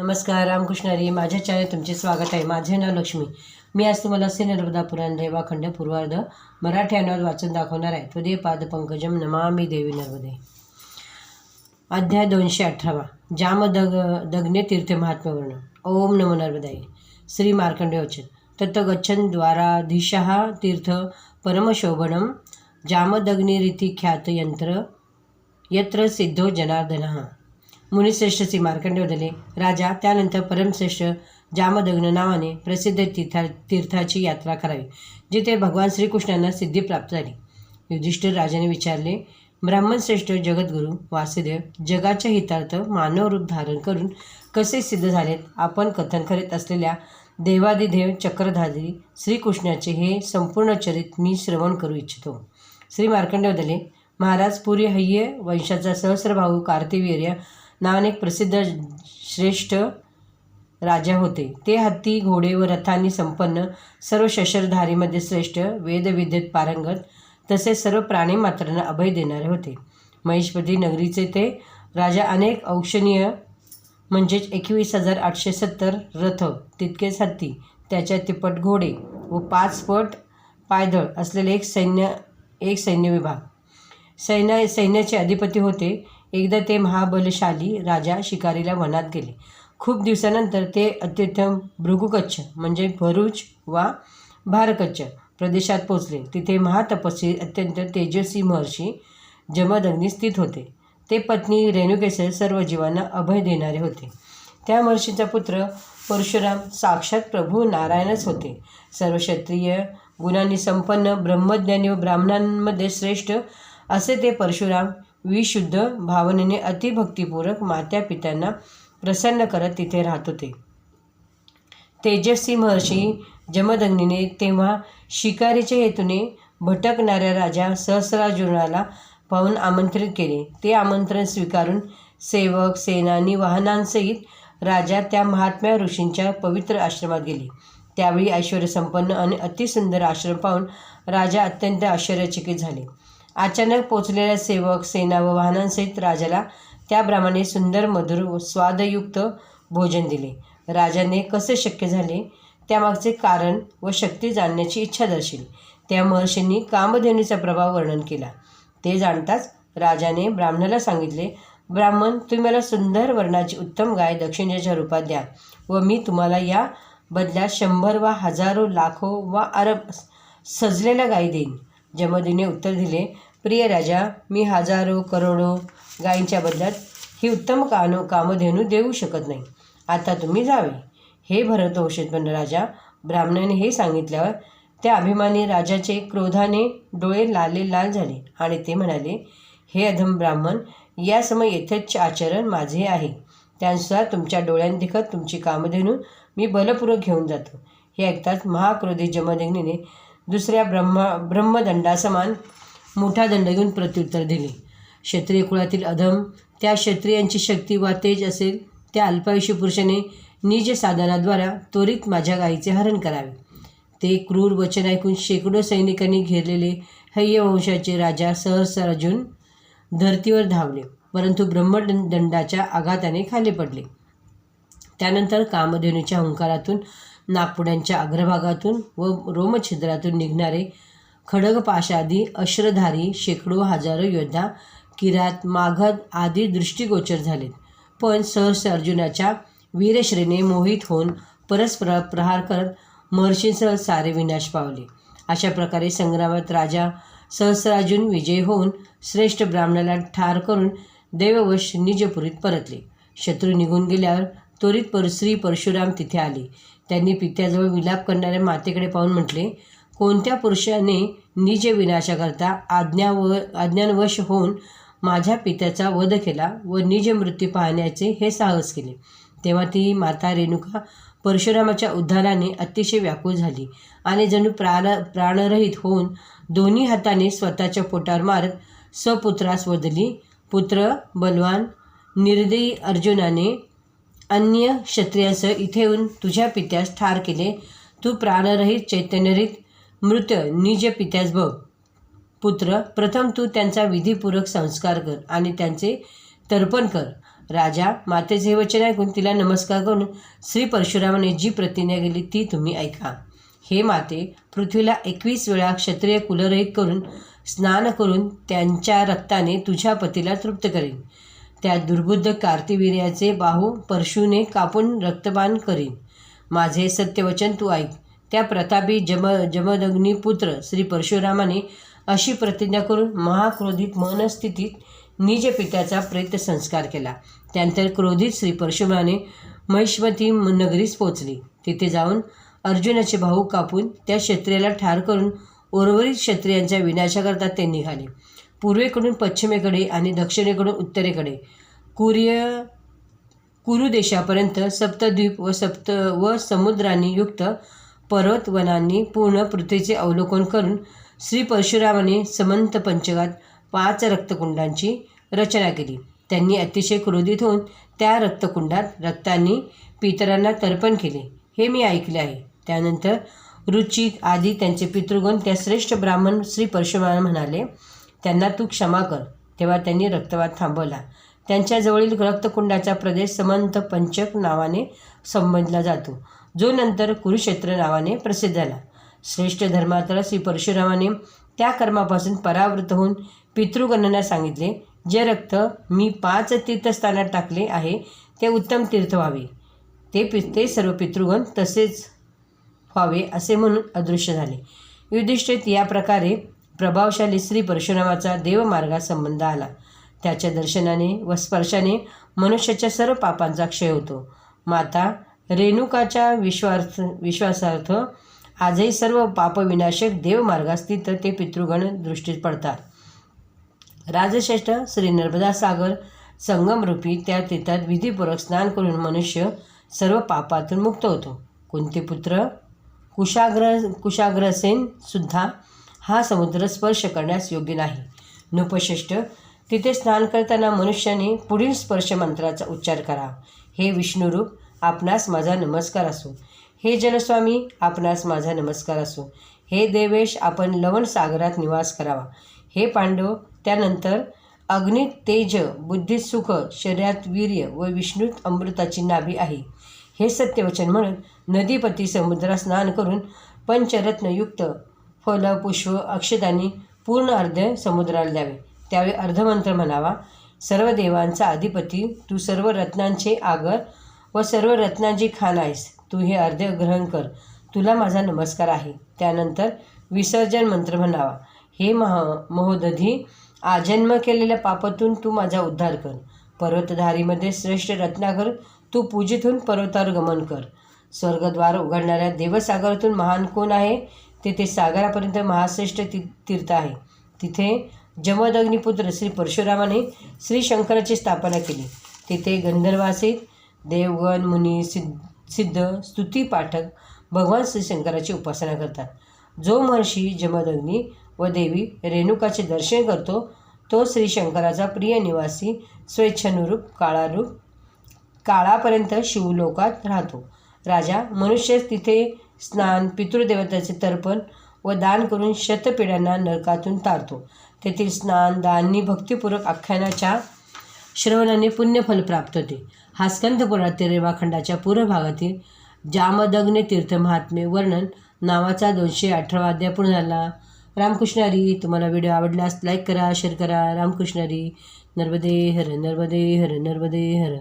नमस्कार रामकृष्णारी माझ्या चॅनल तुमचे स्वागत आहे. माझे नाव लक्ष्मी. मी आज तुम्हाला श्री नर्मदा पुराण रेवाखंड पूर्वार्ध मराठी अनुवाद वाचून दाखवणार आहे. त्वदे पाद पंकजम नमामी देवी नर्मदे. अध्याय दोनशे अठरावा. जाम दग दग्ने तीर्थ महात्मा वर्णन ओम नमो नर्मदाई श्री मार्कंडे वचन. तत् गच्छन् द्वाराधीशः तीर्थ परमशोभनम जामदग्निरिती ख्यात यंत्र यत्र सिद्धो जनार्दनः। मुनिश्रेष्ठ श्री मार्कंडे वदले राजा त्यानंतर परमश्रेष्ठ जामदग्न नावाने प्रसिद्ध तीर्था तीर्थाची यात्रा करावी जिथे भगवान श्रीकृष्णांना सिद्धी प्राप्त झाली. युधिष्ठिर राजाने विचारले ब्राह्मणश्रेष्ठ जगद्गुरू वासुदेव जगाच्या हितार्थ मानवरूप धारण करून कसे सिद्ध झालेत? आपण कथन करीत असलेल्या देवादिदेव चक्रधारी श्रीकृष्णाचे हे संपूर्ण चरित मी श्रवण करू इच्छितो. श्री मार्कंडे वदले महाराज पुरी हय्य वंशाचा सहस्रभाऊ कार्तिवीर्य नावाने एक प्रसिद्ध श्रेष्ठ राजा होते. ते हत्ती घोडे व रथांनी संपन्न सर्व शशरधारीमध्ये श्रेष्ठ वेदविद्येत पारंगत तसेच सर्व प्राणीमात्रांना अभय देणारे होते. महेशपती नगरीचे ते राजा अनेक औषणीय म्हणजेच एकवीस हजार आठशे सत्तर रथ तितकेच हत्ती त्याच्या तिप्पट घोडे व पाच पट पायदळ असलेले एक सैन्य एक सैन्य विभाग. सैन्य सैन्याचे अधिपती होते. एकदा ते महाबलशाली राजा शिकारीला वनात गेले. खूप दिवसानंतर ते अत्युत्तम भृगुकच्छ म्हणजे भरूच वा भारकच्छ प्रदेशात पोचले तिथे महातपस्वी अत्यंत तेजस्वी महर्षी जमदग्नी स्थित होते. ते पत्नी रेणुकेसह सर्व जीवांना अभय देणारे होते. त्या महर्षीचा पुत्र परशुराम साक्षात प्रभू नारायणच होते. सर्व क्षत्रिय गुणांनी संपन्न ब्रह्मज्ञानी व ब्राह्मणांमध्ये श्रेष्ठ असे ते परशुराम विशुद्ध भावनेने अतिभक्तिपूर्वक मात्या पित्यांना प्रसन्न करत तिथे राहत होते. तेजस्वी महर्षी जमदग्नीने तेव्हा शिकारीच्या हेतूने भटकणाऱ्या राजा सहस्रार्जुनाला पाहून आमंत्रित केले. ते आमंत्रण स्वीकारून सेवक सेनानी वाहनांसहित राजा त्या महात्म्या ऋषींच्या पवित्र आश्रमात गेले. त्यावेळी ऐश्वर्यसंपन्न आणि अतिसुंदर आश्रम पाहून राजा अत्यंत आश्चर्यचकित झाले. अचानक पोचलेल्या सेवक सेना व वाहनांसहित राजाला त्याप्रमाणे सुंदर मधुर व स्वादयुक्त भोजन दिले. राजाने कसे शक्य झाले त्यामागचे कारण व शक्ती जाणण्याची इच्छा दर्शवली त्या महर्षींनी कामधेनूचा प्रभाव वर्णन केला. ते जाणताच राजाने ब्राह्मणाला सांगितले ब्राह्मण तुम्ही मला सुंदर वर्णाची उत्तम गाय दक्षिणेच्या रूपात द्या व मी तुम्हाला या बदल्यात शंभर वा हजारो लाखो वा अरब सजलेल्या गायी देईन. जमदीने उत्तर दिले प्रिय राजा मी हजारो करोडो गायींच्या बदल्यात ही उत्तम कानो कामधेनू देऊ शकत नाही. आता तुम्ही जावे. हे भरत औषधपन्न राजा ब्राह्मणाने हे सांगितल्यावर त्या अभिमानी राजाचे क्रोधाने डोळे लाले लाल झाले आणि ते म्हणाले हे अधम ब्राह्मण यासमय यथेच्छ आचरण माझे आहे. त्यानुसार तुमच्या डोळ्यांदेखत तुमची कामधेनू मी बलपूर्वक घेऊन जातो हे ऐकताच महाक्रोधी जमदग्नीने दुसऱ्या ब्रह्मा ब्रह्मदंडासमान मोठा दंड घेऊन प्रत्युत्तर दिले. क्षत्रिय कुळातील अधम त्या क्षत्रियांची शक्ती वा तेज असेल त्या अल्पायुषी पुरुषाने निज साधनाद्वारा त्वरित माझ्या गायीचे हरण करावे. ते क्रूर वचन ऐकून शेकडो सैनिकांनी घेरलेले हय्यवंशाचे राजा सहर्ष अर्जुन धर्तीवर धावले परंतु ब्रह्मदंडाच्या आघाताने खाली पडले. त्यानंतर कामधेनूच्या हुंकारातून नागपुड्यांच्या अग्रभागातून व रोमछिद्रातून निघणारे खडगपाशादी अश्रधारी शेकडो हजारो योद्धा किरात माघद आदी दृष्टीगोचर झालेत. पण सहर्ष अर्जुनाच्या वीरश्रेने मोहित होऊन परस्पर प्रहार करत महर्षींसह सारे विनाश पावले. अशा प्रकारे संग्रामात राजा सहस्रार्जुन विजय होऊन श्रेष्ठ ब्राह्मणाला ठार करून देववश निजपुरीत परतले. शत्रू निघून गेल्यावर त्वरित पर श्री परशुराम तिथे आले. त्यांनी पित्याजवळ विलाप करणाऱ्या मातेकडे पाहून म्हटले कोणत्या पुरुषाने निज विनाशाकरता आज्ञा व आज्ञानवश होऊन माझ्या पित्याचा वध केला व निज मृत्यू पाहण्याचे हे साहस केले. तेव्हा ती माता रेणुका परशुरामाच्या उद्धाराने अतिशय व्याकुळ झाली आणि जणू प्राण प्राणरहित होऊन दोन्ही हाताने स्वतःच्या पोटावर मारत स्वपुत्रास वदली. पुत्र बलवान निर्दयी अर्जुनाने अन्य क्षत्रियांसह इथे येऊन तुझ्या पित्यास ठार केले. तू प्राणरहित चैतन्यरहित मृत निज पित्यास बघ. पुत्र प्रथम तू त्यांचा विधीपूर्वक संस्कार कर आणि त्यांचे तर्पण कर. राजा मातेचे हे वचन ऐकून तिला नमस्कार करून श्री परशुरामाने जी प्रतिज्ञा केली ती तुम्ही ऐका. हे माते पृथ्वीला एकवीस वेळा क्षत्रिय कुलरहित करून स्नान करून त्यांच्या रक्ताने तुझ्या पतीला तृप्त करीन. त्या दुर्बुद्ध कार्तिवीर्याचे बाहू परशुने कापून रक्तपान करीन. माझे सत्यवचन तू ऐक. त्या प्रतापी जम जमदग्निपुत्र श्री परशुरामाने अशी प्रतिज्ञा करून महाक्रोधित मनस्थितीत निज पित्याचा प्रेत संस्कार केला. त्यानंतर क्रोधित श्री परशुरामाने महिष्मती नगरीस पोचली तिथे जाऊन अर्जुनाचे भाऊ कापून त्या क्षत्रियाला ठार करून उर्वरित क्षत्रियांच्या विनाशाकरता ते निघाले. पूर्वेकडून पश्चिमेकडे आणि दक्षिणेकडून उत्तरेकडे. कुर्य कुरुदेशापर्यंत सप्तद्वीप व सप्त व समुद्रांनी युक्त पर्वतवनांनी पूर्ण पृथ्वीचे अवलोकन करून श्री परशुरामाने समंत पंचकात पाच रक्तकुंडांची रचना केली. त्यांनी अतिशय क्रोधित होऊन त्या रक्तकुंडात रक्तांनी पितरांना तर्पण केले. हे मी ऐकले आहे. त्यानंतर रुचिक आदी त्यांचे पितृगण त्या श्रेष्ठ ब्राह्मण श्री परशुराम म्हणाले त्यांना तू क्षमा कर. तेव्हा त्यांनी रक्तवाद थांबवला. त्यांच्याजवळील रक्तकुंडाचा प्रदेश समंत पंचक नावाने संबोधला जातो. जो नंतर कुरुक्षेत्र नावाने प्रसिद्ध झाला. श्रेष्ठ धर्मात्र श्री परशुरामाने त्या कर्मापासून परावृत होऊन पितृगणांना सांगितले जे रक्त मी पाच तीर्थस्थानात टाकले आहे ते उत्तम तीर्थ व्हावे. ते पि ते सर्व पितृगण तसेच व्हावे असे म्हणून अदृश्य झाले. युधिष्ठिर या प्रकारे प्रभावशाली श्री परशुरामाचा देवमार्गात संबंध आला. त्याच्या दर्शनाने व स्पर्शाने मनुष्याच्या सर्व पापांचा क्षय होतो. माता रेणुकाच्या विश्वार्थ विश्वासार्थ आजही सर्व पापविनाशक देवमार्गास्थित ते पितृगण दृष्टीत पडतात. राजश्रेष्ठ श्री नर्मदा सागर संगमरूपी त्या तीर्थात विधीपूर्वक स्नान करून मनुष्य सर्व पापातून मुक्त होतो. कोणते पुत्र कुशाग्र कुशाग्रसेन सुद्धा हा समुद्र स्पर्श करण्यास योग्य नाही. नृपश्रेष्ठ तिथे स्नान करताना मनुष्याने पुढील स्पर्श मंत्राचा उच्चार करा. हे विष्णुरूप आपणास माझा नमस्कार असो. हे जलस्वामी आपणास माझा नमस्कार असो. हे देवेश आपण लवण सागरात निवास करावा. हे पांडव त्यानंतर अग्नीत तेज बुद्धीत सुख शरीरात वीर्य व विष्णूत अमृताची नाभी आहे. हे सत्यवचन म्हणून नदीपती समुद्रात स्नान करून पंचरत्नयुक्त फल पुष्प अक्षतांनी पूर्ण अर्ध समुद्राला द्यावे. त्यावेळी अर्धमंत्र म्हणावा सर्व देवांचा अधिपती तू सर्व रत्नांचे आगर व सर्व रत्नांची खान आहेस तू हे अर्ध ग्रहण कर. तुला माझा नमस्कार आहे. त्यानंतर विसर्जन मंत्र म्हणावा. हे मह महोदधी आजन्म केलेल्या पापातून तू माझा उद्धार कर. पर्वतधारीमध्ये श्रेष्ठ रत्नाकर तू पूजितून पर्वतावर गमन कर. स्वर्गद्वार उघडणाऱ्या देवसागरातून महान कोण आहे? तेथे सागरापर्यंत महाश्रेष्ठ ती तीर्थ आहे. तिथे जमदग्निपुत्र श्री परशुरामाने श्री शंकराची स्थापना केली. तिथे गंधर्वासित देवगण मुनी सिद्ध सिद्ध स्तुती पाठक भगवान श्री शंकराची उपासना करतात. जो महर्षी जमदग्नी व देवी रेणुकाचे दर्शन करतो तो श्री शंकराचा प्रिय निवासी स्वेच्छानुरूप काळारूप काळापर्यंत शिवलोकात राहतो. राजा मनुष्य तिथे स्नान पितृदेवताचे तर्पण व दान करून शतपिढ्यांना नरकातून तारतो. तेथील स्नान दाननी भक्तिपूर्वक आख्यानाच्या श्रवणाने पुण्यफल प्राप्त होते. हा स्कंदपुरातील रेवाखंडाच्या पूर्व भागातील जामदग्ने तीर्थ महात्मे वर्णन नावाचा दोनशे अठरावा अध्याय पूर्ण झाला. रामकृष्णारी तुम्हाला व्हिडिओ आवडल्यास लाईक करा शेअर करा. रामकृष्णारी नर्मदे हर नर्मदे हर नर्मदे हर.